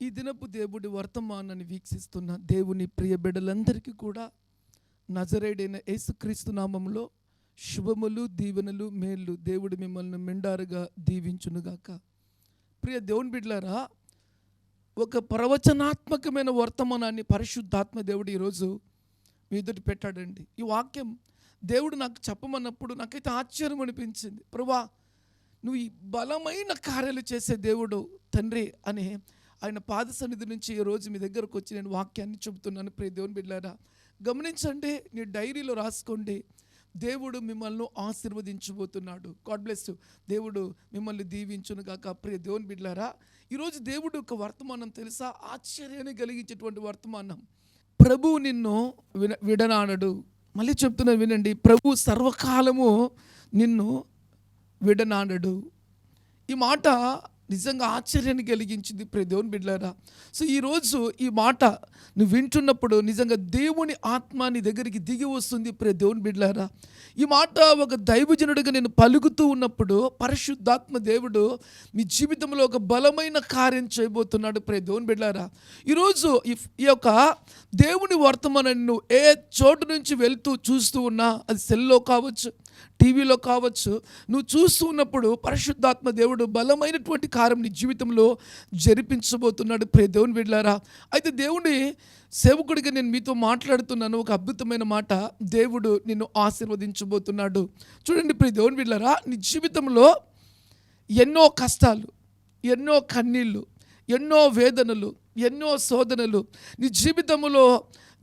ఈ దినపు దేవుడి వర్తమానాన్ని వీక్షిస్తున్న దేవుని ప్రియ బిడ్డలందరికీ కూడా నజరేడైన యేసుక్రీస్తు నామంలో శుభములు దీవెనలు మేళ్ళు దేవుడు మిమ్మల్ని మెండారుగా దీవించునుగాక. ప్రియ దేవుని బిడ్డలారా ఒక ప్రవచనాత్మకమైన వర్తమానాన్ని పరిశుద్ధాత్మ దేవుడు ఈరోజు మీ ఎదుటి పెట్టాడండి. ఈ వాక్యం దేవుడు నాకు చెప్పమన్నప్పుడు నాకైతే ఆశ్చర్యం అనిపించింది. ప్రభా నువ్వు ఈ బలమైన కార్యాలు చేసే దేవుడు తండ్రి అని ఆయన పాద సన్నిధి నుంచి ఈ రోజు మీ దగ్గరకు వచ్చి నేను వాక్యాన్ని చెబుతున్నాను ప్రియ దేవుని బిడ్డారా. గమనించండి నీ డైరీలో రాసుకోండి. దేవుడు మిమ్మల్ని ఆశీర్వదించబోతున్నాడు. గాడ్ బ్లెస్ దేవుడు మిమ్మల్ని దీవించును గాక ప్రియ దేవుని బిడ్డారా. ఈరోజు దేవుడు ఒక వర్తమానం తెలుసా? ఆశ్చర్యాన్ని కలిగించేటువంటి వర్తమానం. ప్రభు నిన్ను విన విడనాడడు. మళ్ళీ చెప్తున్నా వినండి ప్రభు సర్వకాలము నిన్ను విడనాడడు. ఈ మాట నిజంగా ఆశ్చర్యాన్ని కలిగించింది ప్రదేవుని బిడ్డారా సో ఈరోజు ఈ మాట నువ్వు వింటున్నప్పుడు నిజంగా దేవుని ఆత్మ నీ దగ్గరికి దిగి వస్తుంది ప్రదేవుని బిడ్డారా ఈ మాట ఒక దైవజనుడిగా నేను పలుకుతూ ఉన్నప్పుడు పరిశుద్ధాత్మ దేవుడు మీ జీవితంలో ఒక బలమైన కార్యం చేయబోతున్నాడు ప్రదేవుని బిడ్డారా ఈరోజు ఈ యొక్క దేవుని వర్తమానాన్ని నువ్వు ఏ చోటు నుంచి వెళ్తూ చూస్తూ ఉన్నా అది సెల్లో కావచ్చు టీవీలో కావచ్చు నువ్వు చూస్తూ ఉన్నప్పుడు పరిశుద్ధాత్మ దేవుడు బలమైనటువంటి కార్యం నీ జీవితంలో జరిపించబోతున్నాడు. ప్రే దేవుని వెళ్ళారా అయితే దేవుని సేవకుడిగా నేను మీతో మాట్లాడుతున్నాను. ఒక అద్భుతమైన మాట దేవుడు నిన్ను ఆశీర్వదించబోతున్నాడు. చూడండి ప్రే దేవుని బిడ్లారా నీ జీవితంలో ఎన్నో కష్టాలు ఎన్నో కన్నీళ్ళు ఎన్నో వేదనలు ఎన్నో శోధనలు నీ జీవితంలో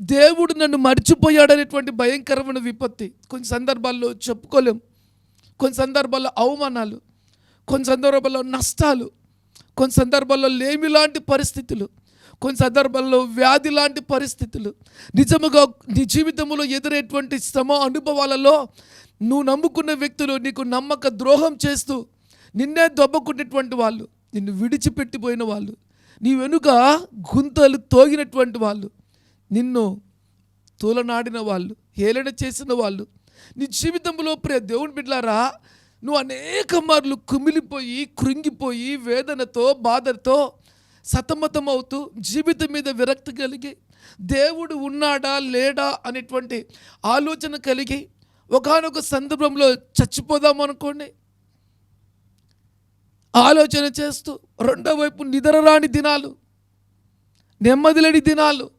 దేవుడు నన్ను మర్చిపోయాడనేటువంటి భయంకరమైన విపత్తి. కొన్ని సందర్భాల్లో చెప్పుకోలేం. కొన్ని సందర్భాల్లో అవమానాలు. కొన్ని సందర్భాల్లో నష్టాలు. కొన్ని సందర్భాల్లో లేమి లాంటి పరిస్థితులు. కొన్ని సందర్భాల్లో వ్యాధి లాంటి పరిస్థితులు. నిజముగా నీ జీవితంలో ఎదురేటువంటి శ్రమ అనుభవాలలో నువ్వు నమ్ముకున్న వ్యక్తులు నీకు నమ్మక ద్రోహం చేస్తూ నిన్నే దొబ్బకున్నటువంటి వాళ్ళు నిన్ను విడిచిపెట్టిపోయిన వాళ్ళు నీ వెనుక గుంతలు తోగినటువంటి వాళ్ళు. నిన్ను తూలనాడిన వాళ్ళు హేళన చేసిన వాళ్ళు నీ జీవితంలో ప్రియ దేవుని బిడ్లారా నువ్వు అనేక మార్లు కుమిలిపోయి కృంగిపోయి వేదనతో బాధతో సతమతం అవుతూ జీవితం మీద విరక్తి కలిగి దేవుడు ఉన్నాడా లేడా అనేటువంటి ఆలోచన కలిగి ఒకనొక సందర్భంలో చచ్చిపోదాం అనుకోండి. ఆలోచన చేస్తూ రెండో వైపు నిద్రరాని దినాలు నెమ్మదిలేని దినాలు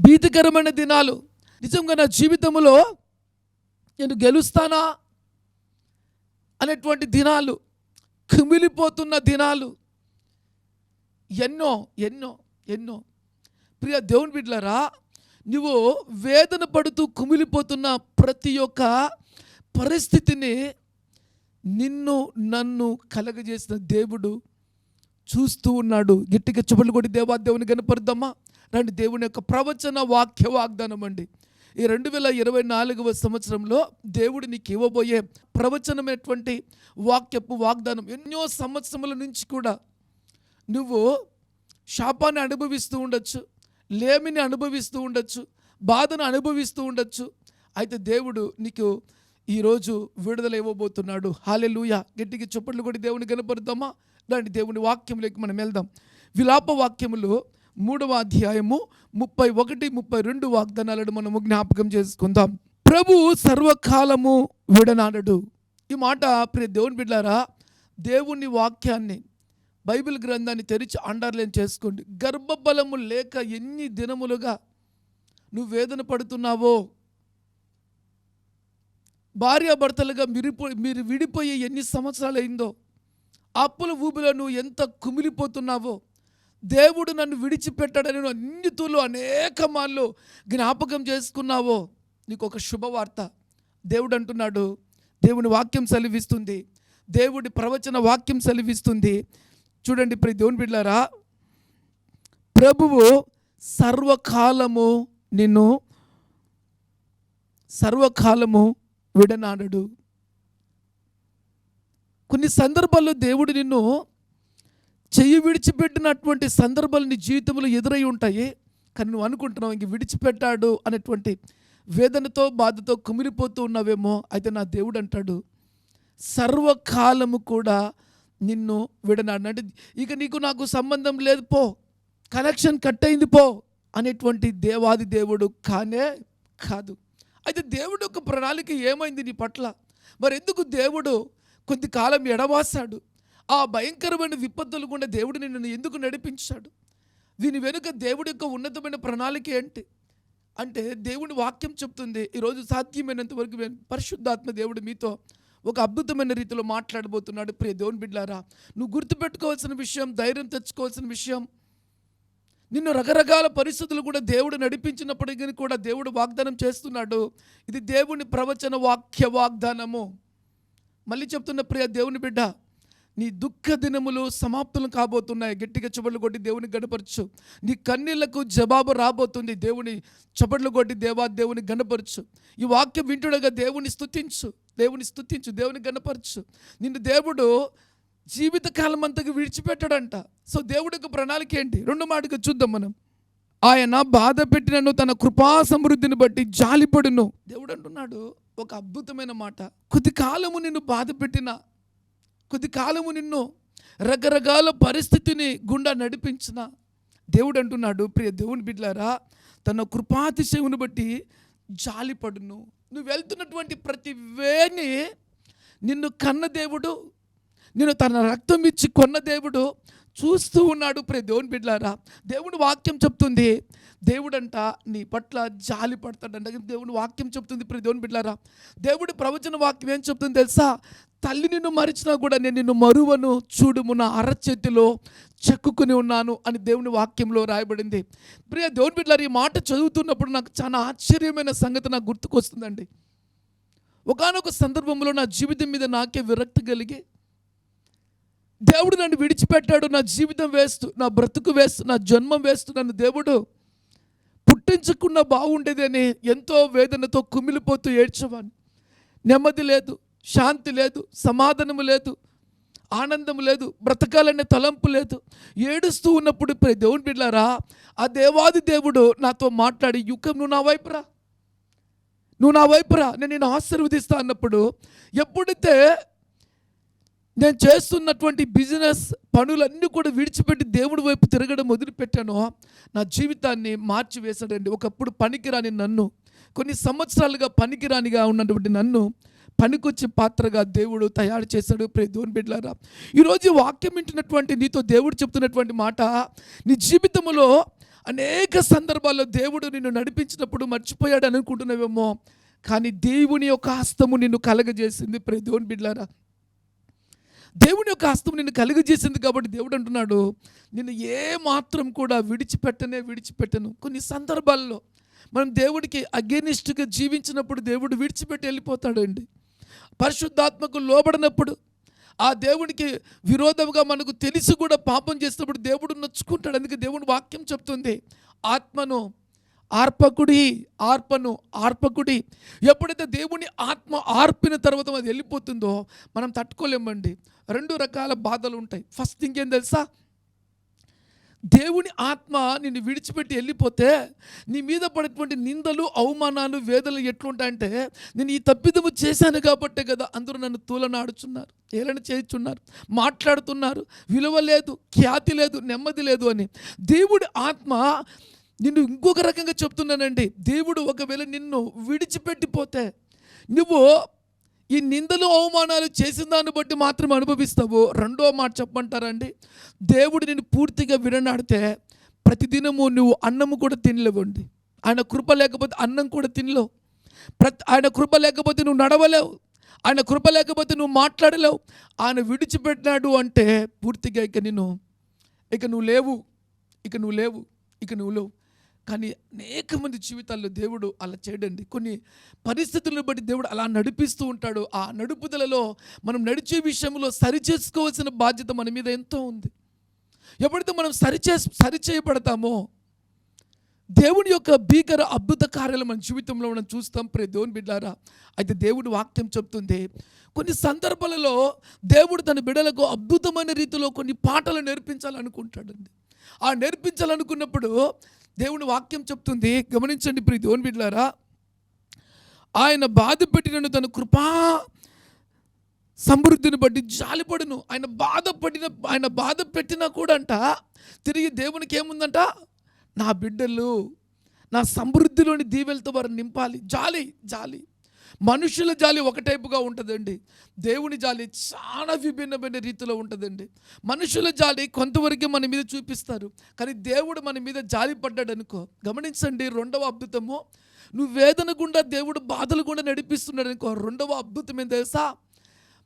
భీతికరమైన దినాలు. నిజంగా నా జీవితంలో నేను గెలుస్తానా అనేటువంటి దినాలు కుమిలిపోతున్న దినాలు. ఎన్నో ఎన్నో ఎన్నో. ప్రియ దేవుని బిడ్డలారా నువ్వు వేదన పడుతూ కుమిలిపోతున్న ప్రతి ఒక్క పరిస్థితిని నిన్ను నన్ను కలగజేసిన దేవుడు చూస్తూ ఉన్నాడు. గట్టిగా చెప్పులు కొట్టి దేవా దేవుని కనపరుద్దామా రండి దేవుని యొక్క ప్రవచన వాక్య వాగ్దానం అండి. ఈ రెండు వేల ఇరవై నాలుగవ సంవత్సరంలో దేవుడు నీకు ఇవ్వబోయే ప్రవచనమైనటువంటి వాక్యపు వాగ్దానం ఎన్నో సంవత్సరముల నుంచి కూడా నువ్వు శాపాన్ని అనుభవిస్తూ ఉండొచ్చు లేమిని అనుభవిస్తూ ఉండొచ్చు బాధను అనుభవిస్తూ ఉండొచ్చు. అయితే దేవుడు నీకు ఈరోజు విడుదల ఇవ్వబోతున్నాడు. హాలెలూయ గట్టికి చొప్పట్లు కూడా దేవుని కనపరుద్దామా దాని దేవుని వాక్యంలోకి మనం వెళ్దాం. విలాప వాక్యములు మూడవ అధ్యాయము ముప్పై ఒకటి ముప్పై రెండు వాగ్దానాలను మనము జ్ఞాపకం చేసుకుందాం. ప్రభు సర్వకాలము విడనాడడు. ఈ మాట ప్రియ దేవుని బిడ్డారా దేవుని వాక్యాన్ని బైబిల్ గ్రంథాన్ని తెరిచి అండర్లైన్ చేసుకోండి. గర్భబలము లేక ఎన్ని దినములుగా నువ్వు వేదన పడుతున్నావో భార్యాభర్తలుగా మిరిపో మీరు విడిపోయి ఎన్ని సంవత్సరాలు అయిందో అప్పుల ఊబిలో నువ్వు ఎంత కుమిలిపోతున్నావో దేవుడు నన్ను విడిచిపెట్టాడని నువ్వు అన్నితులు అనేక మార్లు జ్ఞాపకం చేసుకున్నావో? నీకు ఒక శుభవార్త. దేవుడు అంటున్నాడు దేవుని వాక్యం సెలవిస్తుంది. దేవుడి ప్రవచన వాక్యం సెలవిస్తుంది. చూడండి ప్రతి దేవుని బిడ్డారా ప్రభువు సర్వకాలము నిన్ను సర్వకాలము విడనాడడు. కొన్ని సందర్భాల్లో దేవుడు నిన్ను చెయ్యి విడిచిపెట్టినటువంటి సందర్భాలు నీ జీవితంలో ఎదురై ఉంటాయి. కానీ నువ్వు అనుకుంటున్నావు ఇంక విడిచిపెట్టాడు అనేటువంటి వేదనతో బాధతో కుమిలిపోతూ ఉన్నావేమో. అయితే నా దేవుడు అంటాడు సర్వకాలము కూడా నిన్ను విడనాడు. అంటే ఇక నీకు నాకు సంబంధం లేదు పో. కనెక్షన్ కట్ అయింది పో అనేటువంటి దేవాది దేవుడు కానే కాదు. అయితే దేవుడు యొక్క ప్రణాళిక ఏమైంది నీ పట్ల? మరి ఎందుకు దేవుడు కొద్ది కాలం ఎడవాసాడు ఆ భయంకరమైన విపత్తులు కూడా దేవుడు నిన్ను ఎందుకు నడిపించాడు? దీని వెనుక దేవుడి యొక్క ఉన్నతమైన ప్రణాళిక ఏంటి? అంటే దేవుని వాక్యం చెప్తుంది ఈరోజు సాధ్యమైనంత వరకు పరిశుద్ధాత్మ దేవుడు మీతో ఒక అద్భుతమైన రీతిలో మాట్లాడబోతున్నాడు. ప్రియ దేవుని బిడ్డారా నువ్వు గుర్తుపెట్టుకోవాల్సిన విషయం ధైర్యం తెచ్చుకోవాల్సిన విషయం నిన్ను రకరకాల పరిస్థితులు కూడా దేవుడు నడిపించినప్పటికీ కూడా దేవుడు వాగ్దానం చేస్తున్నాడు. ఇది దేవుని ప్రవచన వాక్య వాగ్దానము. మళ్ళీ చెప్తున్న ప్రియ దేవుని బిడ్డ నీ దుఃఖ దినములు సమాప్తులు కాబోతున్నాయి. గట్టిగా చపట్లు కొట్టి దేవుని గణపరచు. నీ కన్నీళ్ళకు జవాబు రాబోతుంది. దేవుని చపట్లు కొట్టి దేవా దేవుని గణపరచు. ఈ వాక్యం వింటుడగా దేవుని స్థుతించు దేవుని స్థుతించు దేవుని గణపరచు. నిన్ను దేవుడు జీవితకాలం అంతకు విడిచిపెట్టాడంట. సో దేవుడి యొక్క ప్రణాళిక ఏంటి? రెండు మాటగా చూద్దాం మనం. ఆయన బాధ పెట్టినను తన కృపా సమృద్ధిని బట్టి జాలిపడును. దేవుడు అంటున్నాడు ఒక అద్భుతమైన మాట. కొద్ది కాలము నిన్ను బాధ పెట్టిన కొద్ది కాలము నిన్ను రకరకాల పరిస్థితిని గుండా నడిపించిన దేవుడు అంటున్నాడు ప్రియ దేవుని బిడ్లారా తన కృపాతిశయమును బట్టి జాలిపడును. నువ్వు వెళ్తున్నటువంటి ప్రతి వేని నిన్ను కన్న దేవుడు నేను తన రక్తం ఇచ్చి కొన్న దేవుడు చూస్తూ ఉన్నాడు ప్రే దేవుని బిడ్లారా దేవుడు వాక్యం చెప్తుంది దేవుడంట నీ పట్ల జాలి పడతాడంట. దేవుని వాక్యం చెప్తుంది ప్రే దేవుని బిడ్లారా దేవుడు ప్రవచన వాక్యం ఏం చెప్తుంది తెలుసా? తల్లి నిన్ను మరిచినా కూడా నేను నిన్ను మరువను చూడుము నా అరచేతిలో చెక్కుకుని ఉన్నాను అని దేవుని వాక్యంలో రాయబడింది. ప్రియ దేవుని బిడ్డలారు ఈ మాట చదువుతున్నప్పుడు నాకు చాలా ఆశ్చర్యమైన సంగతి నాకు గుర్తుకొస్తుందండి. ఒకానొక సందర్భంలో నా జీవితం మీద నాకే విరక్తి కలిగి దేవుడు నన్ను విడిచిపెట్టాడు నా జీవితం వేస్తూ నా బ్రతుకు వేస్తూ నా జన్మం వేస్తూ నన్ను దేవుడు పుట్టించకుండా బాగుండేదని ఎంతో వేదనతో కుమిలిపోతూ ఏడ్చేవాడిని. నెమ్మది లేదు శాంతి లేదు సమాధానము లేదు ఆనందం లేదు బ్రతకాలనే తలంపు లేదు. ఏడుస్తూ ఉన్నప్పుడు దేవుని బిడ్డారా ఆ దేవాది దేవుడు నాతో మాట్లాడి యుగం నువ్వు నా వైపురా నువ్వు నా వైపురా నేను నేను ఆశీర్వదిస్తా అన్నప్పుడు ఎప్పుడైతే నేను చేస్తున్నటువంటి బిజినెస్ పనులన్నీ కూడా విడిచిపెట్టి దేవుడి వైపు తిరగడం మొదలుపెట్టాను. నా జీవితాన్ని మార్చి వేసాడండి ఒకప్పుడు పనికిరాని నన్ను కొన్ని సంవత్సరాలుగా పనికిరానిగా ఉన్నటువంటి నన్ను పనికొచ్చే పాత్రగా దేవుడు తయారు చేశాడు. ప్రే దేవుని బిడ్డలారా ఈరోజు వాక్యం వింటున్నటువంటి నీతో దేవుడు చెప్తున్నటువంటి మాట నీ జీవితంలో అనేక సందర్భాల్లో దేవుడు నిన్ను నడిపించినప్పుడు మర్చిపోయాడు అనుకుంటున్నావేమో కానీ దేవుని యొక్క హస్తము నిన్ను కలగజేసింది. ప్రే దేవుని బిడ్డలారా దేవుని యొక్క హస్తం నిన్ను కలుగజేసింది కాబట్టి దేవుడు అంటున్నాడు నిన్ను ఏ మాత్రం కూడా విడిచిపెట్టనే విడిచిపెట్టను. కొన్ని సందర్భాల్లో మనం దేవుడికి అగేనిస్ట్గా జీవించినప్పుడు దేవుడు విడిచిపెట్టి వెళ్ళిపోతాడు అండి పరిశుద్ధాత్మకు లోబడినప్పుడు ఆ దేవునికి విరోధంగా మనకు తెలిసి కూడా పాపం చేసినప్పుడు దేవుడు నొచ్చుకుంటాడు. అందుకే దేవుని వాక్యం చెప్తుంది ఆత్మను ఆర్పకుడి ఆర్పను ఆర్పకుడి. ఎప్పుడైతే దేవుని ఆత్మ ఆర్పిన తర్వాత అది వెళ్ళిపోతుందో మనం తట్టుకోలేమండి. రెండు రకాల బాధలు ఉంటాయి. ఫస్ట్ థింగ్ ఏం తెలుసా? దేవుని ఆత్మ నిన్ను విడిచిపెట్టి వెళ్ళిపోతే నీ మీద పడేటువంటి నిందలు అవమానాలు వేదనలు ఎట్లుంటాయంటే నేను ఈ తప్పిదము చేశాను కాబట్టే కదా అందరూ నన్ను తూలనాడుచున్నారు ఏలన చేయుచున్నారు మాట్లాడుతున్నారు. విలువ లేదు ఖ్యాతి లేదు నెమ్మది లేదు అని. దేవుడి ఆత్మ నిన్ను ఇంకొక రకంగా చెప్తున్నానండి. దేవుడు ఒకవేళ నిన్ను విడిచిపెట్టిపోతే నువ్వు ఈ నిందలు అవమానాలు చేసిన దాన్ని బట్టి మాత్రం అనుభవిస్తావు. రెండో మాట చెప్పమంటారండి. దేవుడు నేను పూర్తిగా విడనాడితే ప్రతిదినము నువ్వు అన్నము కూడా తినలేవండి. ఆయన కృప లేకపోతే అన్నం కూడా తినలేవు. ప్రతి ఆయన కృప లేకపోతే నువ్వు నడవలేవు. ఆయన కృప లేకపోతే నువ్వు మాట్లాడలేవు. ఆయన విడిచిపెట్టినాడు అంటే పూర్తిగా ఇక నేను ఇక నువ్వు లేవు. ఇక నువ్వు లేవు. ఇక నువ్వు లేవు. కానీ అనేక మంది జీవితాల్లో దేవుడు అలా చేయడండి. కొన్ని పరిస్థితులను బట్టి దేవుడు అలా నడిపిస్తూ ఉంటాడు. ఆ నడుపుదలలో మనం నడిచే విషయంలో సరి చేసుకోవాల్సిన బాధ్యత మన మీద ఎంతో ఉంది. ఎప్పుడైతే మనం సరిచే సరిచేయబడతామో దేవుని యొక్క భీకర అద్భుత కార్యాలు మన జీవితంలో మనం చూస్తాం. ప్రే దేవుని బిడ్డారా అయితే దేవుడి వాక్యం చెప్తుంది కొన్ని సందర్భాలలో దేవుడు తన బిడ్డలకు అద్భుతమైన రీతిలో కొన్ని పాటలు నేర్పించాలనుకుంటాడండి. ఆ నేర్పించాలనుకున్నప్పుడు దేవుని వాక్యం చెప్తుంది. గమనించండి ప్రీ దేవుని బిడ్లారా ఆయన బాధ పెట్టినను తన కృపా సమృద్ధిని బట్టి జాలిపడును. ఆయన బాధపడిన ఆయన బాధ పెట్టినా కూడా అంట తిరిగి దేవునికి ఏముందంట? నా బిడ్డలు నా సమృద్ధిలోని దీవెలతో వారు నింపాలి. జాలి జాలి. మనుషుల జాలి ఒక టైపుగా ఉంటుందండి. దేవుని జాలి చాలా విభిన్నమైన రీతిలో ఉంటుందండి. మనుషుల జాలి కొంతవరకే మన మీద చూపిస్తారు. కానీ దేవుడు మన మీద జాలి పడ్డాడు అనుకో గమనించండి రెండవ అద్భుతము. నువ్వు వేదన గుండా దేవుడు బాధలు గుండా నడిపిస్తున్నాడు అనుకో రెండవ అద్భుతం ఏం తెలుసా?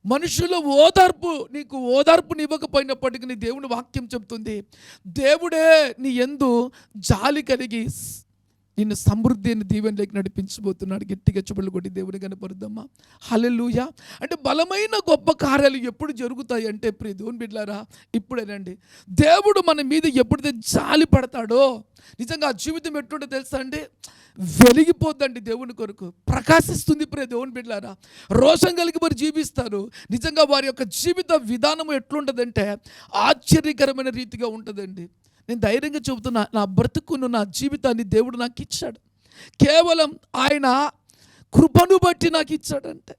మనుషుల ఓదార్పు నీకు ఓదార్పుని ఇవ్వకపోయినప్పటికీ నీ దేవుని వాక్యం చెబుతుంది దేవుడే నీ ఎందు జాలి కలిగి నిన్ను సమృద్ధి అని దీవెనలోకి నడిపించబోతున్నాడు. గట్టిగా చెప్పులు కొట్టి దేవుని కనపరుద్దమ్మా హలెలుయ అంటే బలమైన గొప్ప కార్యాలు ఎప్పుడు జరుగుతాయి అంటే ప్రియ దేవుని బిడ్లారా ఇప్పుడేనండి దేవుడు మన మీద ఎప్పుడైతే జాలి పడతాడో నిజంగా ఆ జీవితం ఎట్లుంటో తెలుసా అండి? వెలిగిపోద్దండి దేవుని కొరకు. ప్రకాశిస్తుంది ప్రియ దేవుని బిడ్లారా రోషం కలిగి వారు జీవిస్తారు. నిజంగా వారి యొక్క జీవిత విధానం ఎట్లుంటుందంటే ఆశ్చర్యకరమైన రీతిగా ఉంటుందండి. నేను ధైర్యంగా చెబుతున్నా నా బ్రతుకును నా జీవితాన్ని దేవుడు నాకు ఇచ్చాడు. కేవలం ఆయన కృపను బట్టి నాకు ఇచ్చాడంటే.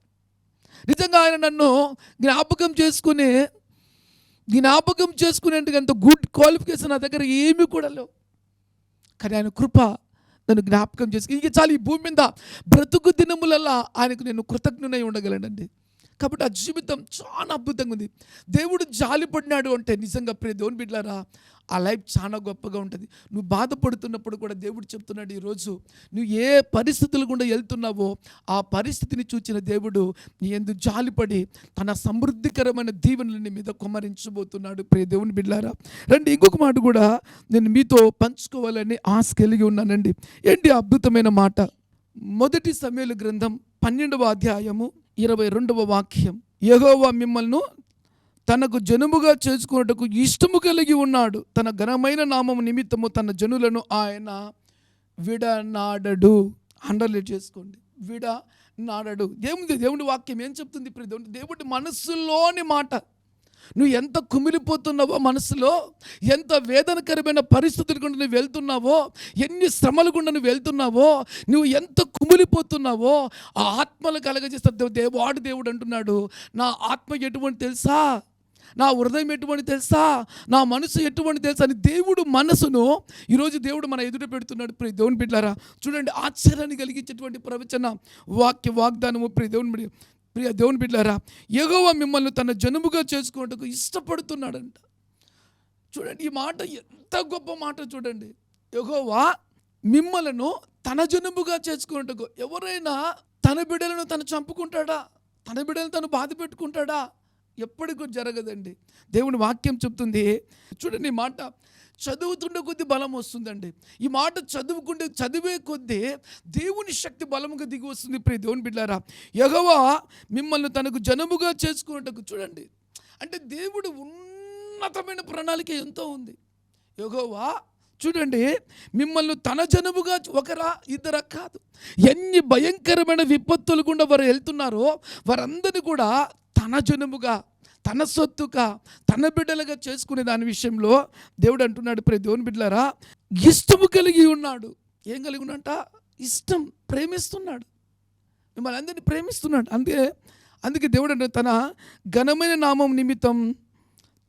నిజంగా ఆయన నన్ను జ్ఞాపకం చేసుకుని జ్ఞాపకం చేసుకునేందుకు గుడ్ క్వాలిఫికేషన్ నా దగ్గర ఏమీ కూడా లేవు. కానీ ఆయన కృప నన్ను జ్ఞాపకం చేసుకుని ఇంక చాలు ఈ భూమి మీద బ్రతుకు దినములల్లా ఆయనకు నేను కృతజ్ఞునై ఉండగలనండి. కాబట్టి ఆ జీవితం చాలా అద్భుతంగా ఉంది. దేవుడు జాలిపడినాడు అంటే నిజంగా ప్రియ దేవుని బిడ్డారా ఆ లైఫ్ చాలా గొప్పగా ఉంటుంది. నువ్వు బాధపడుతున్నప్పుడు కూడా దేవుడు చెప్తున్నాడు ఈరోజు నువ్వు ఏ పరిస్థితులు గుండా వెళ్తున్నావో ఆ పరిస్థితిని చూచిన దేవుడు నీ ఎందు జాలిపడి తన సమృద్ధికరమైన దీవెనలు మీద కుమరించబోతున్నాడు ప్రియ దేవుని బిడ్డారా రండి ఇంకొక మాట కూడా నేను మీతో పంచుకోవాలని ఆశ కలిగి ఉన్నానండి. ఏంటి అద్భుతమైన మాట? మొదటి సమయంలో గ్రంథం పన్నెండవ అధ్యాయము ఇరవై రెండవ వాక్యం. యహోవా మిమ్మల్ని తనకు జనుముగా చేసుకున్నట్టుకు ఇష్టము కలిగి ఉన్నాడు. తన ఘనమైన నామము నిమిత్తము తన జనులను ఆయన విడనాడడు. అండర్లైన్ చేసుకోండి. విడ నాడడు దేవుడి దేవుడి వాక్యం ఏం చెప్తుంది ఇప్పుడు దేవుడి దేవుడి మనస్సులోని మాట. నువ్వు ఎంత కుమిలిపోతున్నావో మనసులో ఎంత వేదనకరమైన పరిస్థితుల గుండా నువ్వు వెళ్తున్నావో ఎన్ని శ్రమల గుండా నువ్వు వెళ్తున్నావో నువ్వు ఎంత కుమిలిపోతున్నావో ఆ ఆత్మలు కలగజేస్తా దేవాడు దేవుడు అంటున్నాడు. నా ఆత్మ ఎటువంటి తెలుసా? నా హృదయం ఎటువంటి తెలుసా? నా మనసు ఎటువంటి తెలుసా? అని దేవుడు మనసును ఈరోజు దేవుడు మన ఎదుట పెడుతున్నాడు. ప్రియ దేవుని బిడ్డారా చూడండి ఆశ్చర్యాన్ని కలిగించేటువంటి ప్రవచన వాక్య వాగ్దానము. ప్రియ దేవుని బిడ్డ ప్రియ దేవుని బిడ్డారా ఎగవ మిమ్మల్ని తన జనుముగా చేసుకున్నట్టుకు ఇష్టపడుతున్నాడంట. చూడండి ఈ మాట ఎంత గొప్ప మాట చూడండి. ఎగోవా మిమ్మలను తన జనుముగా చేసుకున్నట్టుకు ఎవరైనా తన బిడ్డలను తను చంపుకుంటాడా? తన బిడ్డలను తను బాధ పెట్టుకుంటాడా? ఎప్పటికీ జరగదండి. దేవుని వాక్యం చెప్తుంది చూడండి ఈ మాట చదువుతుండే కొద్దీ బలం వస్తుందండి. ఈ మాట చదువుకుంటే చదివే కొద్దీ దేవుని శక్తి బలముగా దిగి వస్తుంది. ప్రియ దేవుని బిడ్డారా యగవా మిమ్మల్ని తనకు జనముగా చేసుకున్నట్టుకు చూడండి. అంటే దేవుడు ఉన్నతమైన ప్రణాళిక ఎంతో ఉంది. యెహోవా చూడండి మిమ్మల్ని తన జనుముగా ఒకరా ఇద్దరా కాదు. ఎన్ని భయంకరమైన విపత్తులు గుండా వారు వెళ్తున్నారో వారందరినీ కూడా తన జనముగా తన సొత్తుగా తన బిడ్డలుగా చేసుకునే దాని విషయంలో దేవుడు అంటున్నాడు ప్రే దేవుని బిడ్డలారా ఇష్టము కలిగి ఉన్నాడు. ఏం కలిగి ఉన్నంట ఇష్టం ప్రేమిస్తున్నాడు. మిమ్మల్ని అందరినీ ప్రేమిస్తున్నాడు. అందుకే అందుకే దేవుడు అంటే తన ఘనమైన నామం నిమిత్తం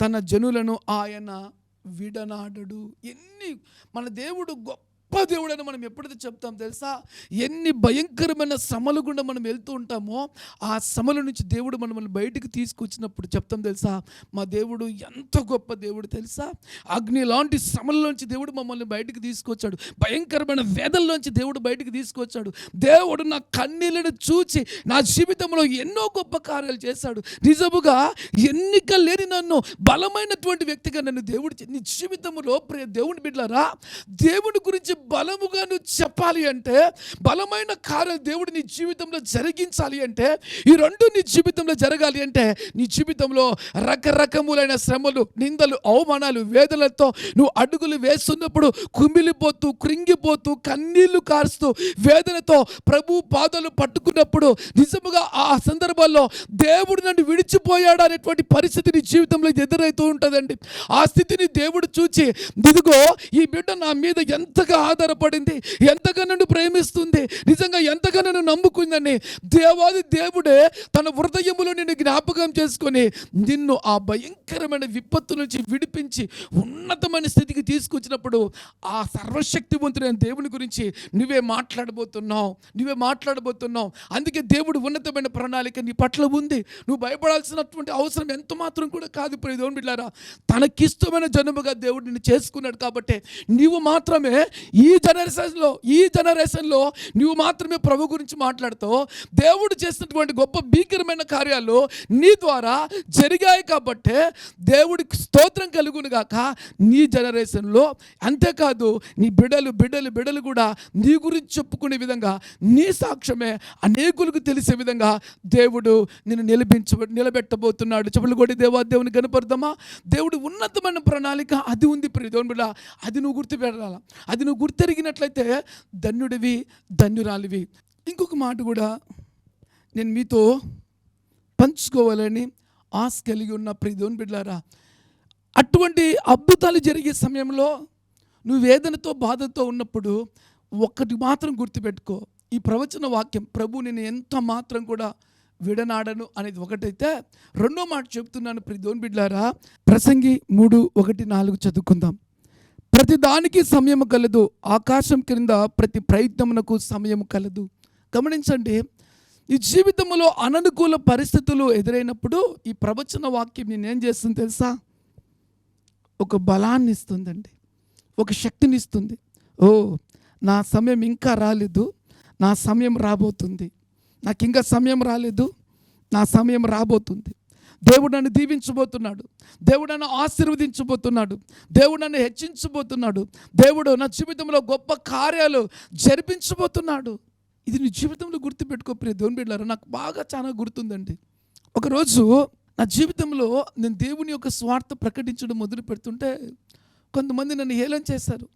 తన జనులను ఆయన విడనాడడు. ఎన్ని మన దేవుడు గొప్ప దేవుడు అని మనం ఎప్పుడైతే చెప్తాం తెలుసా? ఎన్ని భయంకరమైన శ్రమలు గుండా మనం వెళ్తూ ఉంటామో ఆ శ్రమల నుంచి దేవుడు మనల్ని బయటికి తీసుకొచ్చినప్పుడు చెప్తాం తెలుసా? మా దేవుడు ఎంత గొప్ప దేవుడు తెలుసా? అగ్ని లాంటి శ్రమల్లోంచి దేవుడు మమ్మల్ని బయటికి తీసుకొచ్చాడు. భయంకరమైన వేదల్లోంచి దేవుడు బయటికి తీసుకొచ్చాడు. దేవుడు నా కన్నీళ్ళను చూచి నా జీవితంలో ఎన్నో గొప్ప కార్యాలు చేశాడు. నిజముగా ఎన్నిక లేని నన్ను బలమైనటువంటి వ్యక్తిగా నన్ను దేవుడు నీ జీవితంలో ప్రే దేవుని బిడ్డలారా దేవుడి గురించి బలముగా నువ్వు చెప్పాలి అంటే బలమైన కార్యం దేవుడు నీ జీవితంలో జరిగించాలి అంటే ఈ రెండు నీ జీవితంలో జరగాలి అంటే నీ జీవితంలో రకరకములైన శ్రమలు నిందలు అవమానాలు వేదనలతో నువ్వు అడుగులు వేస్తున్నప్పుడు కుమిలిపోతూ కృంగిపోతూ కన్నీళ్ళు కారుస్తూ వేదనతో ప్రభు పాదాలు పట్టుకున్నప్పుడు నిజముగా ఆ సందర్భాల్లో దేవుడు నన్ను విడిచిపోయాడు అనేటువంటి పరిస్థితి నీ జీవితంలో ఎదురవుతూ ఉంటుందండి. ఆ స్థితిని దేవుడు చూచి ఇదిగో ఈ బిడ్డ నా మీద ఎంతగా ఆధారపడింది ఎంతగా నన్ను ప్రేమిస్తుంది నిజంగా ఎంతగా నన్ను నమ్ముకుందని దేవాది దేవుడే తన హృదయములో నిన్ను జ్ఞాపకం చేసుకొని నిన్ను ఆ భయంకరమైన విపత్తు నుంచి విడిపించి ఉన్నతమైన స్థితికి తీసుకొచ్చినప్పుడు ఆ సర్వశక్తివంతుడైన దేవుని గురించి నువ్వే మాట్లాడబోతున్నావు నువ్వే మాట్లాడబోతున్నావు. అందుకే దేవుడు ఉన్నతమైన ప్రణాళిక నీ పట్ల ఉంది. నువ్వు భయపడాల్సినటువంటి అవసరం ఎంత మాత్రం కూడా కాదు ఇప్పుడు దేవుని బిడ్డారా. తనకిష్టమైన జనుముగా దేవుడు నిన్ను చేసుకున్నాడు కాబట్టి నీవు మాత్రమే ఈ జనరేషన్లో ఈ జనరేషన్లో నువ్వు మాత్రమే ప్రభు గురించి మాట్లాడుతావు. దేవుడు చేసినటువంటి గొప్ప భీకరమైన కార్యాలు నీ ద్వారా జరిగాయి కాబట్టే దేవుడికి స్తోత్రం కలుగును గాక. నీ జనరేషన్లో అంతేకాదు నీ బిడ్డలు బిడ్డలు బిడ్డలు కూడా నీ గురించి చెప్పుకునే విధంగా నీ సాక్ష్యమే అనేకులకు తెలిసే విధంగా దేవుడు నిన్ను నిలిపించ నిలబెట్టబోతున్నాడు. చెప్పులు కొడి దేవా దేవుని కనపడదామా దేవుడు ఉన్నతమైన ప్రణాళిక అది ఉంది ప్రియ దేవుని బిడ్డ. అది నువ్వు గుర్తుపెట్టాలా? అది నువ్వు గుర్తెరిగినట్లయితే ధన్యుడివి ధన్యురాలివి. ఇంకొక మాట కూడా నేను మీతో పంచుకోవాలని ఆశ కలిగి ఉన్న ప్రియదేవుని బిడ్డారా అటువంటి అద్భుతాలు జరిగే సమయంలో నువ్వు వేదనతో బాధతో ఉన్నప్పుడు ఒక్కటి మాత్రం గుర్తుపెట్టుకో. ఈ ప్రవచన వాక్యం ప్రభు నేను ఎంత మాత్రం కూడా విడనాడను అనేది ఒకటైతే రెండో మాట చెప్తున్నాను ప్రతి దోన్ బిడ్డారా ప్రసంగి మూడు ఒకటి నాలుగు చదువుకుందాం. ప్రతి దానికి సమయం కలదు. ఆకాశం క్రింద ప్రతి ప్రయత్నమునకు సమయం కలదు. గమనించండి ఈ జీవితంలో అననుకూల పరిస్థితులు ఎదురైనప్పుడు ఈ ప్రవచన వాక్యం నేనేం చేస్తుంది తెలుసా? ఒక బలాన్ని ఇస్తుందండి. ఒక శక్తిని ఇస్తుంది. ఓ నా సమయం ఇంకా రాలేదు. నా సమయం రాబోతుంది. నాకు ఇంకా సమయం రాలేదు. నా సమయం రాబోతుంది. దేవుడు నన్ను దీవించబోతున్నాడు. దేవుడు నన్ను ఆశీర్వదించబోతున్నాడు. దేవుడు నన్ను హెచ్చించబోతున్నాడు. దేవుడు నా జీవితంలో గొప్ప కార్యాలు జరిపించబోతున్నాడు. ఇది నీ జీవితంలో గుర్తుపెట్టుకో ప్రియ దేవుని బిడ్డారు నాకు బాగా చాలా గుర్తుందండి. ఒకరోజు నా జీవితంలో నేను దేవుని యొక్క స్వార్థ ప్రకటించడం మొదలు పెడుతుంటే కొంతమంది నన్ను హేళన చేశారు.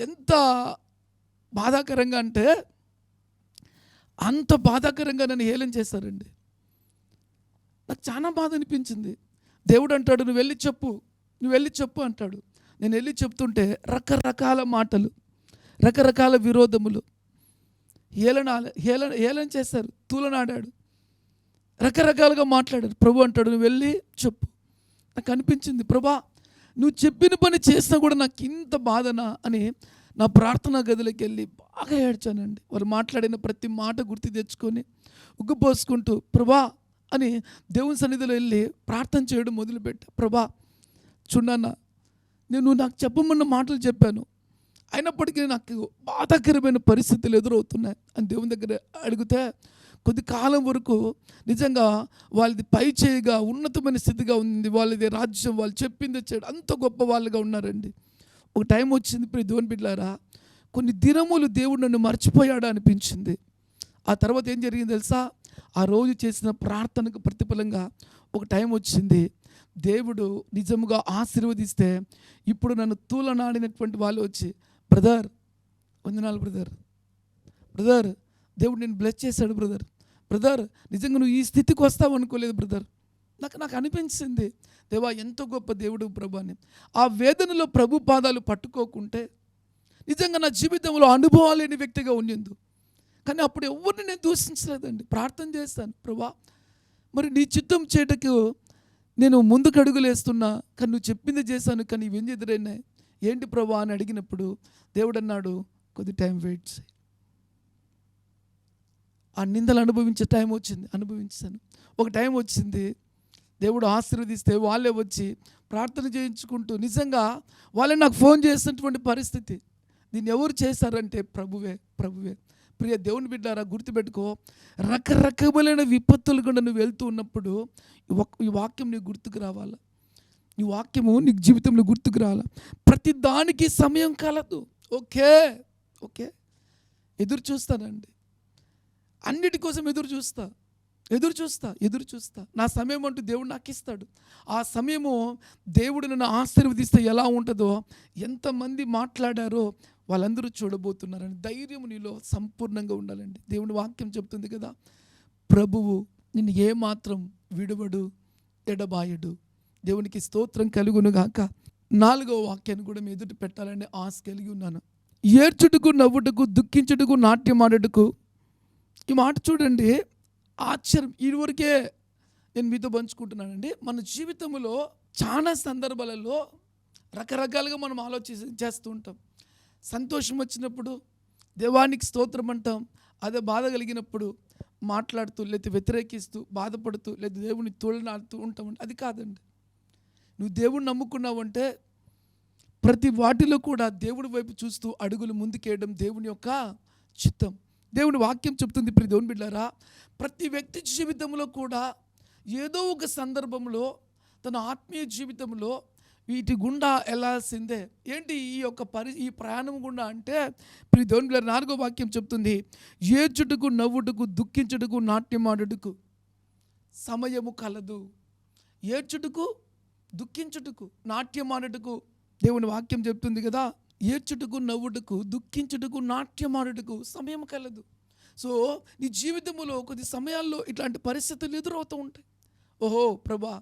ఎంత బాధాకరంగా అంటే అంత బాధాకరంగా నన్ను హేళన చేశారండి. నాకు చాలా బాధ అనిపించింది. దేవుడు అంటాడు నువ్వు వెళ్ళి చెప్పు నువ్వు వెళ్ళి చెప్పు అంటాడు. నేను వెళ్ళి చెప్తుంటే రకరకాల మాటలు రకరకాల విరోధములు. హేళన హేళన హేళన చేశారు తూలనాడాడు. రకరకాలుగా మాట్లాడారు. ప్రభు అంటాడు నువ్వు వెళ్ళి చెప్పు. నాకు అనిపించింది ప్రభా నువ్వు చెప్పిన పని చేసినా కూడా నాకు ఇంత బాధనా అని నా ప్రార్థనా గదిలోకి వెళ్ళి బాగా ఏడ్చానండి. వారు మాట్లాడిన ప్రతి మాట గుర్తు తెచ్చుకొని ఉగ్గుపోసుకుంటూ ప్రభా అని దేవుని సన్నిధిలో వెళ్ళి ప్రార్థన చేయడం మొదలుపెట్టా. ప్రభా చూడన్న నేను నాకు చెప్పమన్న మాటలు చెప్పాను. అయినప్పటికీ నాకు బాధాకరమైన పరిస్థితులు ఎదురవుతున్నాయి అని దేవుని దగ్గర అడిగితే కొద్ది కాలం వరకు నిజంగా వాళ్ళది పై చేయిగా ఉన్నతమైన స్థితిగా ఉంది. వాళ్ళది రాజ్యం వాళ్ళు చెప్పింది చేయడం అంత గొప్ప వాళ్ళుగా ఉన్నారండి. ఒక టైం వచ్చింది ఇప్పుడు దేవుని బిడ్డారా కొన్ని దినములు దేవుడు నన్ను మర్చిపోయాడు అనిపించింది. ఆ తర్వాత ఏం జరిగింది తెలుసా? ఆ రోజు చేసిన ప్రార్థనకు ప్రతిఫలంగా ఒక టైం వచ్చింది. దేవుడు నిజముగా ఆశీర్వదిస్తే ఇప్పుడు నన్ను తూలనాడినటువంటి వాళ్ళు వచ్చి బ్రదర్ వందనాలు బ్రదర్. బ్రదర్ దేవుడు నేను బ్లెస్ చేశాడు బ్రదర్. బ్రదర్ నిజంగా నువ్వు ఈ స్థితికి వస్తావు అనుకోలేదు బ్రదర్. నాకు నాకు అనిపించింది. దేవా ఎంత గొప్ప దేవుడు ప్రభు అని ఆ వేదనలో ప్రభు పాదాలు పట్టుకోకుంటే నిజంగా నా జీవితంలో అనుభవాలు లేని వ్యక్తిగా ఉండింది కానీ అప్పుడు ఎవరిని నేను దూషించలేదండి. ప్రార్థన చేస్తాను ప్రభా మరి నీ చిత్తం చేయటకు నేను ముందుకు అడుగులేస్తున్నా కానీ నువ్వు చెప్పింది చేశాను కానీ ఇవేం ఎదురైనాయి ఏంటి ప్రభా? అని అడిగినప్పుడు దేవుడు అన్నాడు కొద్ది టైం వెయిట్ చేయి ఆ నిందలు అనుభవించే టైం వచ్చింది అనుభవించాను. ఒక టైం వచ్చింది దేవుడు ఆశీర్వదిస్తే వాళ్ళే వచ్చి ప్రార్థన చేయించుకుంటూ నిజంగా వాళ్ళే నాకు ఫోన్ చేసినటువంటి పరిస్థితి. దీన్ని ఎవరు చేశారంటే ప్రభువే ప్రభువే. ప్రియ దేవుని బిడ్డారా గుర్తుపెట్టుకో రకరకములైన విపత్తులు కూడా నువ్వు వెళ్తూ ఉన్నప్పుడు ఈ వాక్యం నీకు గుర్తుకు రావాలా? ఈ వాక్యము నీకు జీవితంలో గుర్తుకు రావాలా? ప్రతి దానికి సమయం కలదు. ఓకే? ఓకే? ఎదురు చూస్తానండి అన్నిటి కోసం ఎదురు చూస్తా. ఎదురు చూస్తా ఎదురు చూస్తా. నా సమయం అంటూ దేవుడు నాకు ఇస్తాడు ఆ సమయము దేవుడు నన్ను ఆశీర్వదిస్తే ఎలా ఉంటుందో ఎంతమంది మాట్లాడారో వాళ్ళందరూ చూడబోతున్నారని ధైర్యం నీలో సంపూర్ణంగా ఉండాలండి. దేవుని వాక్యం చెప్తుంది కదా ప్రభువు నిన్ను ఏమాత్రం విడువడు ఎడబాయడు. దేవునికి స్తోత్రం కలుగును గాక. నాలుగో వాక్యాన్ని కూడా మీ ఎదుటి పెట్టాలని ఆశ కలిగి ఉన్నాను. ఏడ్చుటకు నవ్వుటకు దుఃఖించుటకు నాట్యమాడుటకు ఈ మాట చూడండి ఆశ్చర్యం. ఇదివరకే నేను మీతో పంచుకుంటున్నానండి మన జీవితంలో చాలా సందర్భాలలో రకరకాలుగా మనం ఆలోచి చేస్తూ ఉంటాం. సంతోషం వచ్చినప్పుడు దేవానికి స్తోత్రం అంటాం. అదే బాధ కలిగినప్పుడు మాట్లాడుతూ లేదా వ్యతిరేకిస్తూ బాధపడుతూ లేదా దేవుని తోళనాడుతూ ఉంటామంటే అది కాదండి. నువ్వు దేవుణ్ణి నమ్ముకున్నావంటే ప్రతి వాటిలో కూడా దేవుడి వైపు చూస్తూ అడుగులు ముందుకేయడం దేవుని యొక్క చిత్తం. దేవుని వాక్యం చెప్తుంది ఇప్పుడు దేవుని బిడ్డారా ప్రతి వ్యక్తి జీవితంలో కూడా ఏదో ఒక సందర్భంలో తన ఆత్మీయ జీవితంలో వీటి గుండా వెళ్ళాల్సిందే. ఏంటి ఈ యొక్క పరి ఈ ప్రయాణం గుండా అంటే ప్రియ దేవుని నాలుగో వాక్యం చెప్తుంది ఏడ్చుటకు నవ్వుటకు దుఃఖించుటకు నాట్యమాడుటకు సమయము కలదు. ఏడ్చుటకు దుఃఖించుటకు నాట్యమాడుటకు దేవుని వాక్యం చెప్తుంది కదా ఏడ్చుటకు నవ్వుటకు దుఃఖించుటకు నాట్యమాడుటకు సమయం కలదు. సో నీ జీవితంలో కొద్ది సమయాల్లో ఇట్లాంటి పరిస్థితులు ఎదురవుతూ ఉంటాయి. ఓహో ప్రభా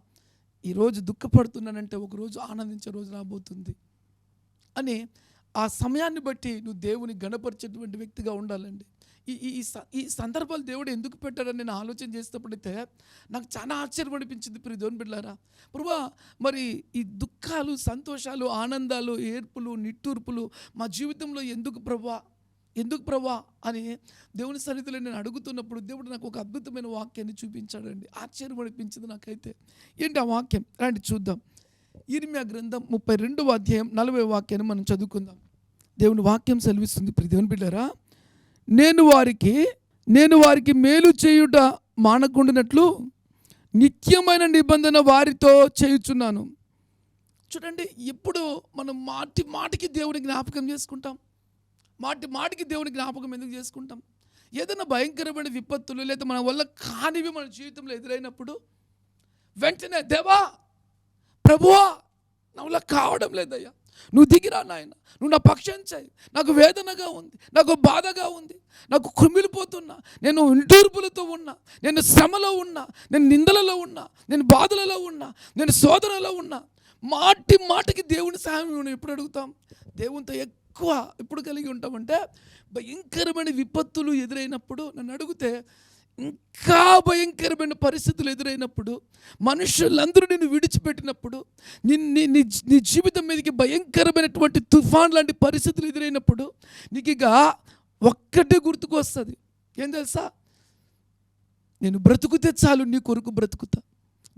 ఈరోజు దుఃఖపడుతున్నానంటే ఒకరోజు ఆనందించే రోజు రాబోతుంది. అని ఆ సమయాన్ని బట్టి నువ్వు దేవుని గణపరిచేటువంటి వ్యక్తిగా ఉండాలండి. ఈ ఈ ఈ స- ఈ సందర్భాలు దేవుడు ఎందుకు పెట్టాడని నేను ఆలోచన చేసేటప్పుడైతే నాకు చాలా ఆశ్చర్యం అనిపించింది ప్రియ దేవుని బిడ్డారా ప్రభా మరి ఈ దుఃఖాలు సంతోషాలు ఆనందాలు ఏర్పులు నిట్టూర్పులు మా జీవితంలో ఎందుకు ప్రభా ఎందుకు ప్రభా అని దేవుని సన్నిధిలో నేను అడుగుతున్నప్పుడు దేవుడు నాకు ఒక అద్భుతమైన వాక్యాన్ని చూపించాడండి. ఆశ్చర్యం అనిపించింది నాకైతే. ఏంటి ఆ వాక్యం? రండి చూద్దాం. ఇర్మియా గ్రంథం ముప్పై రెండవ అధ్యాయం నలభై వాక్యాన్ని మనం చదువుకుందాం. దేవుని వాక్యం సెలవిస్తుంది. ప్రతి దేవుని బిడ్డారా నేను వారికి నేను వారికి మేలు చేయుట మానకుండినట్లు నిత్యమైన నిబంధన వారితో చేయుచున్నాను. చూడండి ఎప్పుడు మనం మాటి మాటికి దేవుని జ్ఞాపకం చేసుకుంటాం. మాటి మాటికి దేవుని జ్ఞాపకం ఎందుకు చేసుకుంటాం? ఏదైనా భయంకరమైన విపత్తులు లేదా మన వల్ల కానివి మన జీవితంలో ఎదురైనప్పుడు వెంటనే దేవా ప్రభువా నా వల్ల కావడం లేదయ్యా. నువ్వు దిగిరా నాయన. నువ్వు నా పక్షం చేయి. నాకు వేదనగా ఉంది. నాకు బాధగా ఉంది. నాకు కుమిలిపోతున్నా. నేను ఇంటూర్పులతో ఉన్నా. నేను శ్రమలో ఉన్నా. నేను నిందలలో ఉన్నా. నేను బాధలలో ఉన్నా. నేను శోధనలో ఉన్నా. మాటి మాటికి దేవుని సహాయం ఎప్పుడు అడుగుతాం? దేవునితో ఎక్కువ ఎప్పుడు కలిగి ఉంటామంటే భయంకరమైన విపత్తులు ఎదురైనప్పుడు నన్ను అడిగితే ఇంకా భయంకరమైన పరిస్థితులు ఎదురైనప్పుడు మనుషులందరూ నిన్ను విడిచిపెట్టినప్పుడు నీ నీ నీ జీవితం మీదకి భయంకరమైనటువంటి తుఫాన్ లాంటి పరిస్థితులు ఎదురైనప్పుడు నీకు ఇక ఒక్కటే గుర్తుకు వస్తుంది. ఏం తెలుసా? నేను బ్రతుకుతే చాలు నీ కొరకు బ్రతుకుతా.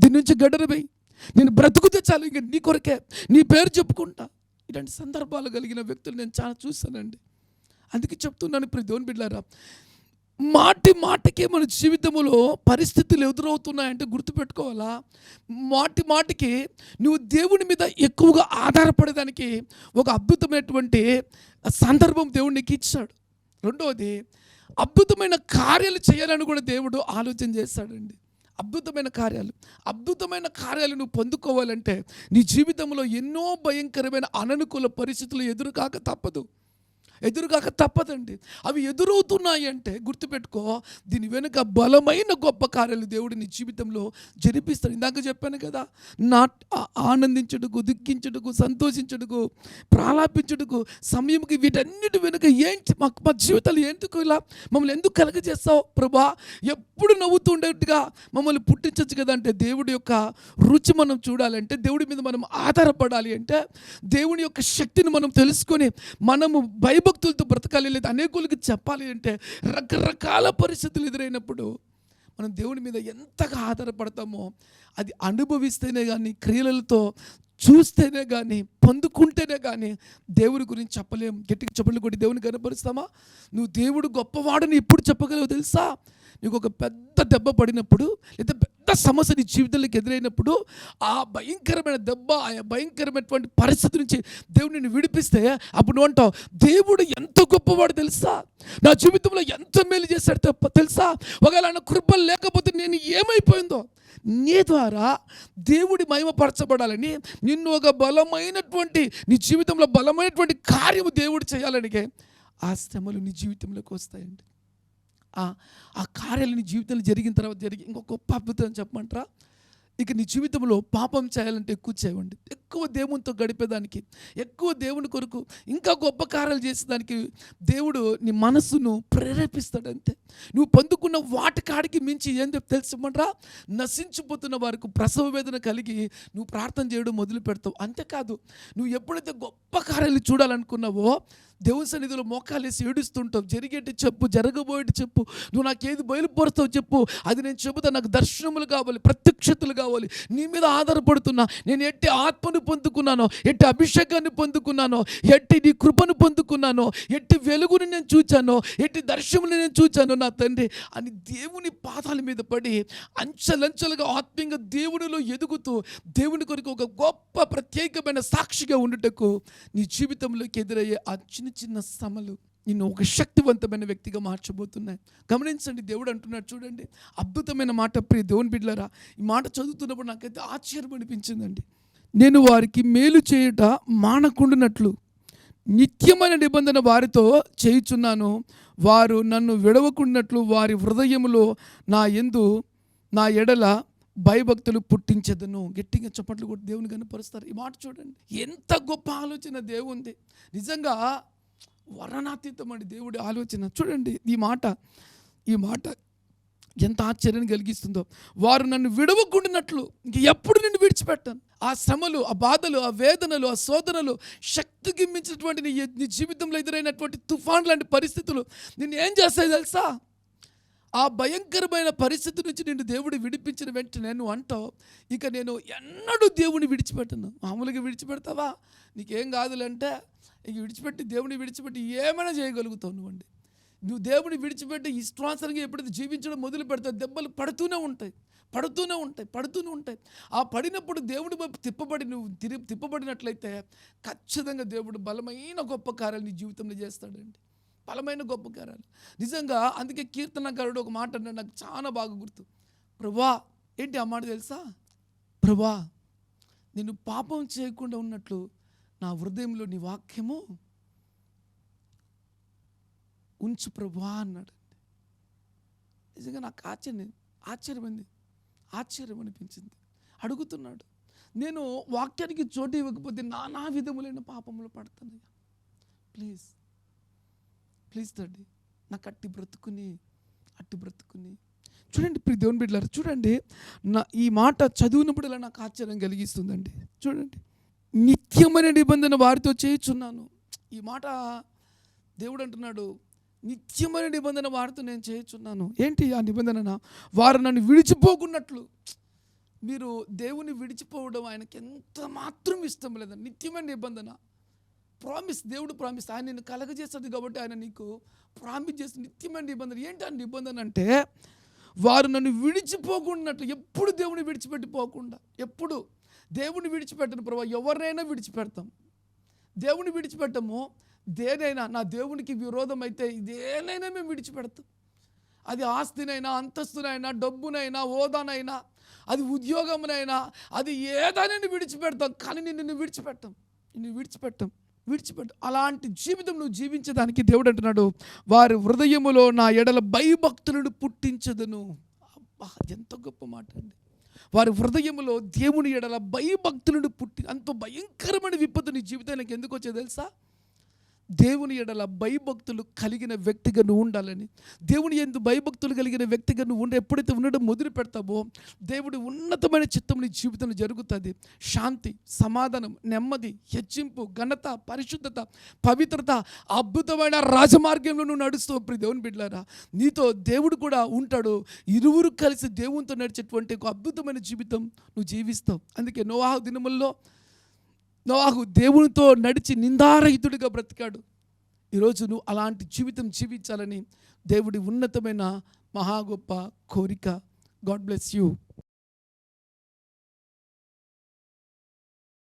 దీని నుంచి గడరబై నేను బ్రతుకుతే చాలు ఇంక నీ కొరకే. నీ పేరు చెప్పుకుంటా. ఇలాంటి సందర్భాలు కలిగిన వ్యక్తులు నేను చాలా చూస్తానండి అందుకే చెప్తున్నాను ఇప్పుడు దేవుని బిడ్డారా మాటి మాటికి మన జీవితంలో పరిస్థితులు ఎదురవుతున్నాయంటే గుర్తుపెట్టుకోవాలా? మాటి మాటికి నువ్వు దేవుని మీద ఎక్కువగా ఆధారపడేదానికి ఒక అద్భుతమైనటువంటి సందర్భం దేవుడు నీకు ఇచ్చాడు. రెండవది అద్భుతమైన కార్యాలు చేయాలని కూడా దేవుడు ఆలోచన చేశాడండి. అద్భుతమైన కార్యాలు అద్భుతమైన కార్యాలు నువ్వు పొందుకోవాలంటే నీ జీవితంలో ఎన్నో భయంకరమైన అననుకూల పరిస్థితులు ఎదురుకాక తప్పదు. ఎదురుగాక తప్పదండి. అవి ఎదురవుతున్నాయి అంటే గుర్తుపెట్టుకో దీని వెనుక బలమైన గొప్ప కార్యాలు దేవుడు నీ జీవితంలో జరిపిస్తాడు. ఇందాక చెప్పాను కదా నా ఆనందించుటకు దుఃఖించుటకు సంతోషించుటకు ప్రాలాపించుటకు సమయంకి వీటన్నిటి వెనుక ఏంటి మా మా జీవితాలు ఎందుకు ఇలా మమ్మల్ని ఎందుకు కలగజేస్తావు ప్రభా? ఎప్పుడు నవ్వుతూ ఉండేట్టుగా మమ్మల్ని పుట్టించవచ్చు కదా అంటే దేవుడి యొక్క రుచి మనం చూడాలంటే దేవుడి మీద మనం ఆధారపడాలి అంటే దేవుని యొక్క శక్తిని మనం తెలుసుకొని మనము భయభక్తులతో బ్రతకాలి లేదా అనేకులకి చెప్పాలి అంటే రకరకాల పరిస్థితులు ఎదురైనప్పుడు మనం దేవుని మీద ఎంతగా ఆధారపడతామో అది అనుభవిస్తేనే కానీ క్రియలతో చూస్తేనే కానీ పొందుకుంటేనే కానీ దేవుడి గురించి చెప్పలేం. గట్టిగా చెప్పలు కొట్టి దేవుని కనపరుస్తామా నువ్వు దేవుడు గొప్పవాడని ఎప్పుడు చెప్పగలవు తెలుసా? నీకు ఒక పెద్ద దెబ్బ పడినప్పుడు లేదా పెద్ద సమస్య నీ జీవితంలోకి ఎదురైనప్పుడు ఆ భయంకరమైన దెబ్బ ఆ భయంకరమైనటువంటి పరిస్థితి నుంచి దేవుడు నిన్ను విడిపిస్తే అప్పుడు నువ్వు అంటావు దేవుడు ఎంత గొప్పవాడు తెలుసా? నా జీవితంలో ఎంత మేలు చేశాడు తెలుసా? ఒకవేళ ఆయన కృపలు లేకపోతే నేను ఏమైపోయిందో? నీ ద్వారా దేవుడి మహిమపరచబడాలని నిన్ను ఒక బలమైనటువంటి నీ జీవితంలో బలమైనటువంటి కార్యము దేవుడు చేయాలనికే ఆ శ్రమలు నీ జీవితంలోకి వస్తాయండి. ఆ కార్యాలు నీ జీవితంలో జరిగిన తర్వాత జరిగి ఇంకొక గొప్ప అద్భుతం చెప్పమంటారా? ఇక నీ జీవితంలో పాపం చేయాలంటే ఎక్కువ చేయండి. ఎక్కువ దేవునితో గడిపేదానికి ఎక్కువ దేవుని కొరకు ఇంకా గొప్ప కార్యాలు చేసేదానికి దేవుడు నీ మనస్సును ప్రేరేపిస్తాడంతే. నువ్వు పొందుకున్న వాటి కాడికి మించి ఏం చెప్పి తెలుసుమంటారా నశించిపోతున్న వారికి ప్రసవ వేదన కలిగి నువ్వు ప్రార్థన చేయడం మొదలు పెడతావు అంతేకాదు నువ్వు ఎప్పుడైతే గొప్ప కార్యాలు చూడాలనుకున్నావో దేవుని సన్నిధిలో మోకాలేసి ఏడుస్తుంటాం జరిగేటి చెప్పు జరగబోయేటి చెప్పు. నువ్వు నాకేది బయలుపరుస్తావు చెప్పు. అది నేను చెబుతా నాకు దర్శనములు కావాలి ప్రత్యక్షతలు కావాలి. నీ మీద ఆధారపడుతున్నా. నేను ఎట్టి ఆత్మను పొందుకున్నానో ఎట్టి అభిషేకాన్ని పొందుకున్నానో ఎట్టి నీ కృపను పొందుకున్నానో ఎట్టి వెలుగుని నేను చూచానో ఎట్టి దర్శనములు నేను చూచానో నా తండ్రి అని దేవుని పాదాల మీద పడి అంచెలంచెలుగా ఆత్మీయంగా దేవునిలో ఎదుగుతూ దేవుని కొరకు ఒక గొప్ప ప్రత్యేకమైన సాక్షిగా ఉండుటకు నీ జీవితంలోకి ఎదురయ్యే ఆ చిన్న చిన్న శ్రమలు నిన్ను ఒక శక్తివంతమైన వ్యక్తిగా మార్చబోతున్నాయి. గమనించండి దేవుడు అంటున్నాడు చూడండి అద్భుతమైన మాట. ప్రియ దేవుని బిడ్డలరా ఈ మాట చదువుతున్నప్పుడు నాకైతే ఆశ్చర్యం అనిపించిందండి. నేను వారికి మేలు చేయుట మానకుండునట్లు నిత్యమైన నిబంధన వారితో చేయుచున్నాను. వారు నన్ను విడవకుండాట్లు వారి హృదయములో నా ఎందు నా ఎడల భయభక్తులు పుట్టించదను. గట్టిగా చప్పట్లు కొట్టి దేవుని కనపరుస్తారు. ఈ మాట చూడండి ఎంత గొప్ప ఆలోచన దేవుంది నిజంగా వర్ణనాతీతం అండి దేవుడి ఆలోచన. చూడండి ఈ మాట ఈ మాట ఎంత ఆశ్చర్యం కలిగిస్తుందో. వారు నన్ను విడవకుండినట్లు ఇంక ఎప్పుడు నిన్ను విడిచిపెట్టాను. ఆ శ్రమలు ఆ బాధలు ఆ వేదనలు ఆ శోధనలు శక్తికి మించినటువంటి నీ నీ జీవితంలో ఎదురైనటువంటి తుఫాన్ లాంటి పరిస్థితులు నిన్ను ఏం చేస్తాయి తెలుసా? ఆ భయంకరమైన పరిస్థితి నుంచి నేను దేవుడు విడిపించిన వెంటనే నువ్వు అంటావు ఇక నేను ఎన్నడూ దేవుని విడిచిపెట్టను. మామూలుగా విడిచిపెడతావా? నీకేం కాదులంటే ఇక విడిచిపెట్టి దేవుని విడిచిపెట్టి ఏమైనా చేయగలుగుతావు నువ్వండి. నువ్వు దేవుని విడిచిపెట్టి ఇష్టానుసరంగా ఎప్పుడైతే జీవించడం మొదలు పెడతావు దెబ్బలు పడుతూనే ఉంటాయి. పడుతూనే ఉంటాయి పడుతూనే ఉంటాయి. ఆ పడినప్పుడు దేవుడి వైపు తిప్పబడి నువ్వు తిరిగి తిప్పబడినట్లయితే ఖచ్చితంగా దేవుడు బలమైన గొప్ప కార్యాలు నీ జీవితంలో చేస్తాడండి. బలమైన గొప్ప కార్యాలు నిజంగా అందుకే కీర్తనకారుడు ఒక మాట అంటే నాకు చాలా బాగా గుర్తు. ప్రభా ఏంటి ఆ మాట తెలుసా? ప్రభా నేను పాపం చేయకుండా ఉన్నట్లు నా హృదయంలో నీ వాక్యము ఉంచు ప్రభా అన్నాడు. నిజంగా నాకు ఆశ్చర్యం ఆశ్చర్యమైంది ఆశ్చర్యం అనిపించింది. అడుగుతున్నాడు నేను వాక్యానికి చోటు ఇవ్వకపోతే నానా విధములైన పాపములు పడుతున్నాయా ప్లీజ్. ప్లీజ్ తండ్రి నాకు అట్టి బ్రతుకుని అట్టి బ్రతుకుని. చూడండి ప్రియ దేవుని బిడ్డలారు చూడండి. నా ఈ మాట చదివినప్పుడు ఇలా నాకు ఆశ్చర్యం కలిగిస్తుందండి. చూడండి. నిత్యమైన నిబంధన వారితో చేయుచున్నాను. ఈ మాట దేవుడు అంటున్నాడు. నిత్యమైన నిబంధన వారితో నేను చేయుచున్నాను. ఏంటి ఆ నిబంధన వారు నన్ను విడిచిపోకున్నట్లు. మీరు దేవుని విడిచిపోవడం ఆయనకి ఎంత మాత్రం ఇష్టం లేదండి. నిత్యమైన నిబంధన. ప్రామిస్ దేవుడు ప్రామిస్. ఆయన నేను కలగజేస్తుంది కాబట్టి ఆయన నీకు ప్రామిస్ చేసి నిత్యమైన నిబంధన. ఏంటి ఆ నిబంధన అంటే వారు నన్ను విడిచిపోకుండాట్లు ఎప్పుడు దేవుని విడిచిపెట్టిపోకుండా ఎప్పుడు దేవుని విడిచిపెట్టను ప్రభా ఎవరినైనా విడిచిపెడతాం. దేవుని విడిచిపెట్టము దేనైనా నా దేవునికి విరోధం అయితే దేనైనా మేము విడిచిపెడతాం. అది ఆస్తినైనా అంతస్తునైనా డబ్బునైనా హోదానైనా అది ఉద్యోగమునైనా అది ఏదైనా విడిచిపెడతాం. కానీ నిన్ను విడిచిపెట్టాం. నిన్ను విడిచిపెట్టాం. విడిచిపెట్టు. అలాంటి జీవితం నువ్వు జీవించడానికి దేవుడు అంటున్నాడు వారి హృదయములో నా ఎడల భయభక్తులను పుట్టించదును. అబ్బా ఎంత గొప్ప మాట అండి. వారి హృదయములో దేవుని ఎడల భయభక్తులను పుట్టి అంత భయంకరమైన విపత్తు నీ జీవితానికి ఎందుకు వచ్చే తెలుసా? దేవుని ఎడల భయభక్తులు కలిగిన వ్యక్తిగా నువ్వు ఉండాలని దేవుని ఎందు భయభక్తులు కలిగిన వ్యక్తిగా నువ్వు ఉండి ఎప్పుడైతే ఉండడం మొదలు పెడతావో దేవుడి ఉన్నతమైన చిత్తం నీ జీవితంలో జరుగుతుంది. శాంతి సమాధానం నెమ్మది హెచ్చింపు ఘనత పరిశుద్ధత పవిత్రత అద్భుతమైన రాజమార్గంలో నువ్వు నడుస్తావు ప్రి దేవుని బిడ్డారా నీతో దేవుడు కూడా ఉంటాడు. ఇరువురు కలిసి దేవునితో నడిచేటువంటి ఒక అద్భుతమైన జీవితం నువ్వు జీవిస్తావు. అందుకే నోవాహ దినముల్లో నోవాహు దేవునితో నడిచి నిందారహితుడిగా బ్రతికాడు. ఈరోజు నువ్వు అలాంటి జీవితం జీవించాలని దేవుడి ఉన్నతమైన మహా గొప్ప కోరిక. God bless you